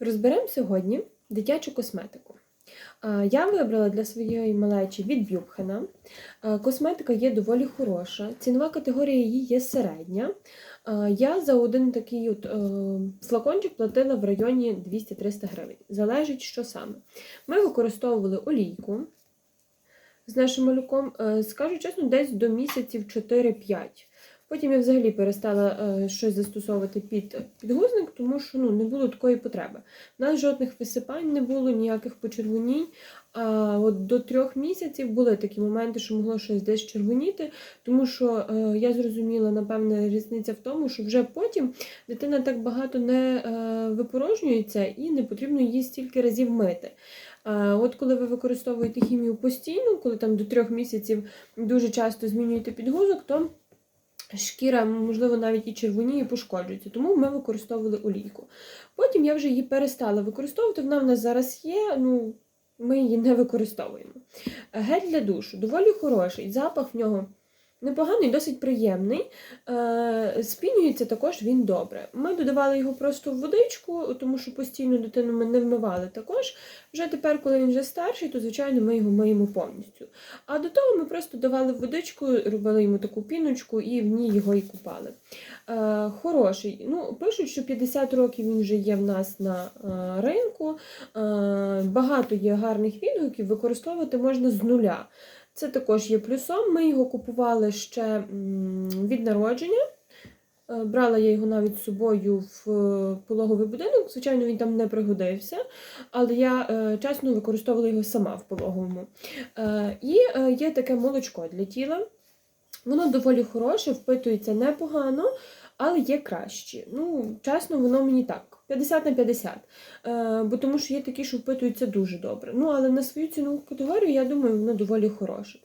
Розберемо сьогодні дитячу косметику. Я вибрала для своєї малечі від Бюбхена. Косметика є доволі хороша, цінова категорія її є середня. Я за один такий от, е, флакончик платила в районі 200-300 гривень. Залежить, що саме. Ми використовували олійку з нашим малюком, е, скажу чесно, десь до місяців 4-5. Потім я взагалі перестала е, щось застосовувати під підгузник, тому що ну, не було такої потреби. У нас жодних висипань не було, ніяких почервонінь. А от до трьох місяців були такі моменти, що могло щось десь червоніти, тому що е, я зрозуміла, напевне, різниця в тому, що вже потім дитина так багато не е, випорожнюється і не потрібно її стільки разів мити. Е, От коли ви використовуєте хімію постійно, коли там до трьох місяців дуже часто змінюєте підгузок, то шкіра, можливо, навіть і червоніє, пошкоджується. Тому ми використовували олійку. Потім я вже її перестала використовувати. Вона в нас зараз є. ну, ми її не використовуємо. Гель для душу доволі хороший, запах в нього непоганий, досить приємний. Е, Спінюється також він добре. Ми додавали його просто в водичку, тому що постійно дитину ми не вмивали також. Вже тепер, коли він вже старший, то звичайно ми його миємо повністю. А до того ми просто давали в водичку, робили йому таку піночку і в ній його і купали. Е, Хороший. Ну, Пишуть, що 50 років він вже є в нас на е, ринку. Багато є гарних відгуків, використовувати можна з нуля. Це також є плюсом. Ми його купували ще від народження. Е, Брала я його навіть з собою в е, пологовий будинок. Звичайно, він там не пригодився, але я е, чесно використовувала його сама в пологовому. І є таке молочко для тіла. Воно доволі хороше, впитується непогано, але є кращі. Ну, чесно, воно мені так. 50 на 50. Е, бо тому що є такі, що впитуються дуже добре. Ну, але на свою цінову категорію, я думаю, воно доволі хороше.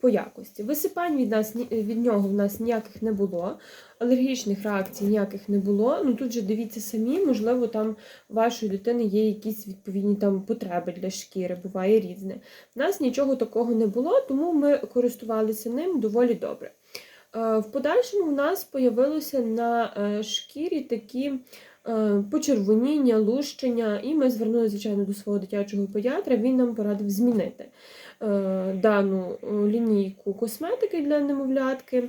По якості. Висипань від нас від нього в нас ніяких не було, алергічних реакцій ніяких не було. Ну тут же дивіться самі, можливо, там у вашої дитини є якісь відповідні там потреби для шкіри, буває різне. У нас нічого такого не було, тому ми користувалися ним доволі добре. Е, В подальшому в нас появилося на е, шкірі такі почервоніння, лущення, і ми звернули, звичайно, до свого дитячого педіатра. Він нам порадив змінити е, дану е, лінійку косметики для немовлятки.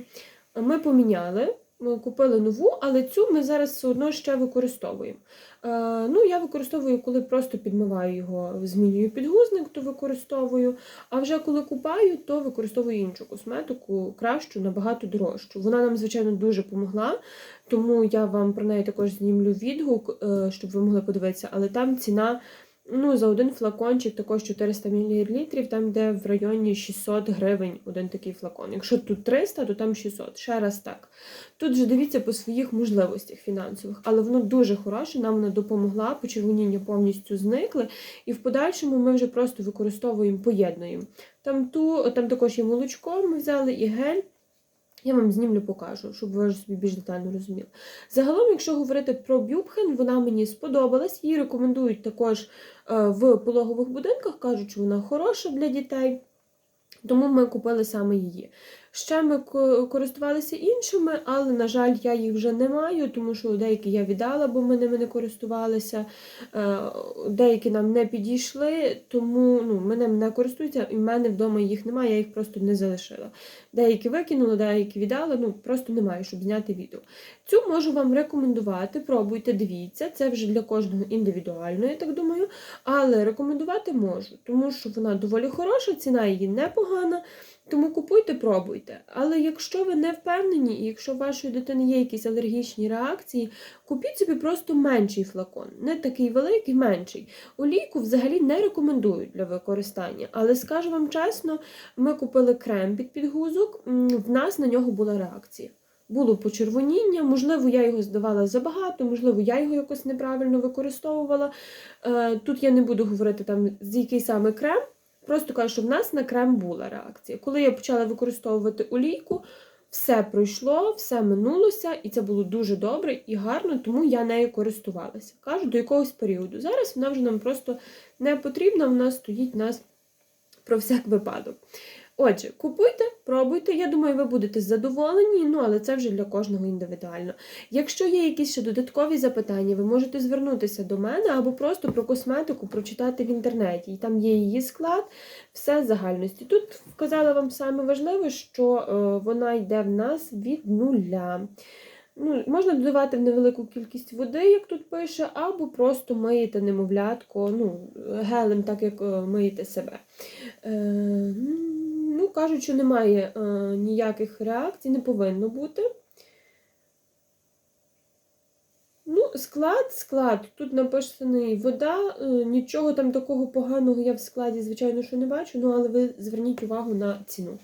Ми поміняли. Ми купили нову, але цю ми зараз все одно ще використовуємо. Е, ну, я використовую, коли просто підмиваю його, змінюю підгузник, то використовую. А вже коли купаю, то використовую іншу косметику, кращу, набагато дорожчу. Вона нам, звичайно, дуже допомогла, тому я вам про неї також знімлю відгук, е, щоб ви могли подивитися, але там ціна. Ну, за один флакончик також 400 мл, там йде в районі 600 гривень один такий флакон. Якщо тут 300, то там 600. Ще раз так. Тут же дивіться по своїх можливостях фінансових, але воно дуже хороше, нам вона допомогла, почервоніння повністю зникли, і в подальшому ми вже просто використовуємо, поєднуємо. Там, ту, там також є молочко, ми взяли і гель. Я вам знімлю покажу, щоб ви собі більш детально розуміли. Загалом, якщо говорити про Бюбхен, вона мені сподобалась. Її рекомендують також е, в пологових будинках, кажуть, що вона хороша для дітей. Тому ми купили саме її. Ще ми користувалися іншими, але, на жаль, я їх вже не маю, тому що деякі я віддала, бо ми ними не користувалися. Е, Деякі нам не підійшли, тому ну, ми не користуються, і в мене вдома їх немає, я їх просто не залишила. Деякі викинула, деякі віддала, ну просто немає, щоб зняти відео. Цю можу вам рекомендувати, пробуйте, дивіться, це вже для кожного індивідуально, я так думаю. Але рекомендувати можу, тому що вона доволі хороша, ціна її непогана. Тому купуйте, пробуйте. Але якщо ви не впевнені, і якщо у вашої дитини є якісь алергічні реакції, купіть собі просто менший флакон, не такий великий, менший. Олійку взагалі не рекомендують для використання. Але скажу вам чесно, ми купили крем під підгузок, в нас на нього була реакція. Було почервоніння, можливо, я його здавала забагато, можливо, я його якось неправильно використовувала. Е, Тут я не буду говорити там з який саме крем. Просто кажу, що в нас на крем була реакція. Коли я почала використовувати олійку, все пройшло, все минулося, і це було дуже добре і гарно, тому я нею користувалася. Кажу, до якогось періоду. Зараз вона вже нам просто не потрібна, вона стоїть нас про всяк випадок. Отже, купуйте, пробуйте. Я думаю, ви будете задоволені, ну але це вже для кожного індивідуально. Якщо є якісь ще додаткові запитання, ви можете звернутися до мене або просто про косметику прочитати в інтернеті. І там є її склад, все в загальності. Тут вказала вам саме важливе, що е, вона йде в нас від нуля. Ну, можна додавати в невелику кількість води, як тут пише, або просто миєте немовлятко, ну, гелем, так як е, миєте себе. Е, кажуть, що немає е, ніяких реакцій, не повинно бути. Ну, склад, склад. Тут написаний вода, е, нічого там такого поганого я в складі, звичайно, що не бачу, ну але ви зверніть увагу на ціну.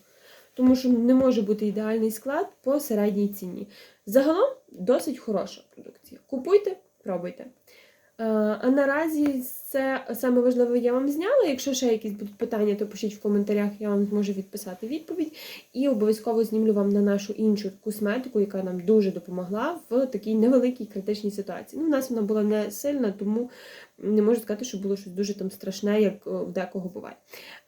Тому що не може бути ідеальний склад по середній ціні. Загалом досить хороша продукція. Купуйте, пробуйте. Е, А наразі це саме важливе я вам зняла. Якщо ще якісь будуть питання, то пишіть в коментарях, я вам зможу відписати відповідь. І обов'язково знімлю вам на нашу іншу косметику, яка нам дуже допомогла в такій невеликій критичній ситуації. Ну, у нас вона була не сильна, тому не можу сказати, що було щось дуже там страшне, як е, в декого буває.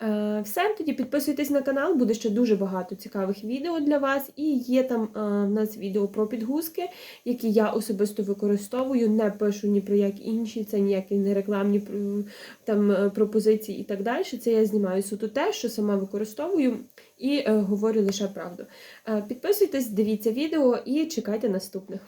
Е, Все, тоді підписуйтесь на канал, буде ще дуже багато цікавих відео для вас. І є там е, в нас відео про підгузки, які я особисто використовую, не пишу ні про як інші, це ніякі не рекламні там пропозицій пропозиції і так далі. Це я знімаю суто те, що сама використовую, і е, говорю лише правду. Е, Підписуйтесь, дивіться відео і чекайте наступних.